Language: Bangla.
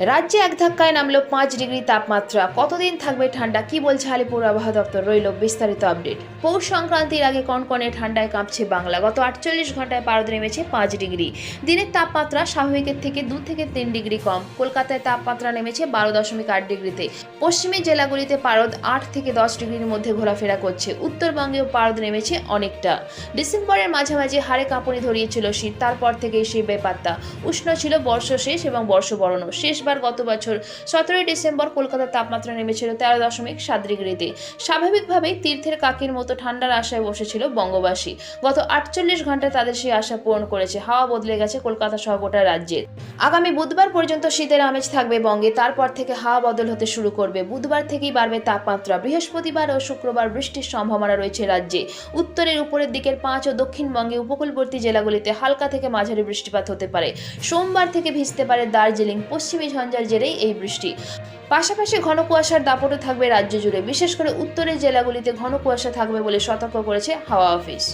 রাজ্যে এক ধাক্কায় নামলো পাঁচ ডিগ্রি তাপমাত্রা। কতদিন থাকবে ঠান্ডা? কি বলছে আলিপুর আবহাওয়া দপ্তর? রইল বিস্তারিত আপডেট। পৌষ সংক্রান্তির আগে কনকনে ঠান্ডায় কাঁপছে বাংলা। গত আটচল্লিশ ঘন্টায় পারদ নেমেছে পাঁচ ডিগ্রি। দিনের তাপমাত্রা স্বাভাবিকের থেকে দু থেকে তিন ডিগ্রি কম। কলকাতায় তাপমাত্রা নেমেছে বারো দশমিক আট ডিগ্রিতে। পশ্চিমী জেলাগুলিতে পারদ আট থেকে দশ ডিগ্রির মধ্যে ঘোরাফেরা করছে। উত্তরবঙ্গেও পারদ নেমেছে অনেকটা। ডিসেম্বরের মাঝামাঝি হাড়ে কাঁপুনি ধরিয়েছিল শীত। তারপর থেকেই সেই বেপাত্তা। উষ্ণ ছিল বর্ষ শেষ এবং বর্ষবরণও শেষবার গত বছর সতেরোই ডিসেম্বর কলকাতার তাপমাত্রা নেমেছিল তেরো দশমিক সাত ডিগ্রিতে স্বাভাবিকভাবেই তীর্থের কাকির মতো ঠান্ডার আশায় বসেছিল বঙ্গবাসী। গত আটচল্লিশ ঘন্টায় তাদের সেই আশা পূরণ করেছে। হাওয়া বদলে গেছে কলকাতা সহ গোটা রাজ্যের আগামী বুধবার পর্যন্ত শীতের আমেজ থাকবে বঙ্গে, তারপর থেকে হাওয়া বদল হতে শুরু করবে। বুধবার থেকেই বাড়বে তাপমাত্রা। বৃহস্পতিবার ও শুক্রবার বৃষ্টির সম্ভাবনা রয়েছে রাজ্যে। উত্তরের উপরের দিকের পাঁচ ও দক্ষিণবঙ্গে উপকূলবর্তী জেলাগুলিতে হালকা থেকে মাঝারি বৃষ্টিপাত হতে পারে। সোমবার থেকে ভিজতে পারে দার্জিলিং, পশ্চিমী ঝঞ্ঝার জেরেই এই বৃষ্টি। পাশাপাশি ঘন কুয়াশার দাপটও থাকবে রাজ্য জুড়ে, বিশেষ করে উত্তরের জেলাগুলিতে ঘন কুয়াশা থাকবে বলে সতর্ক করেছে হাওয়া অফিস।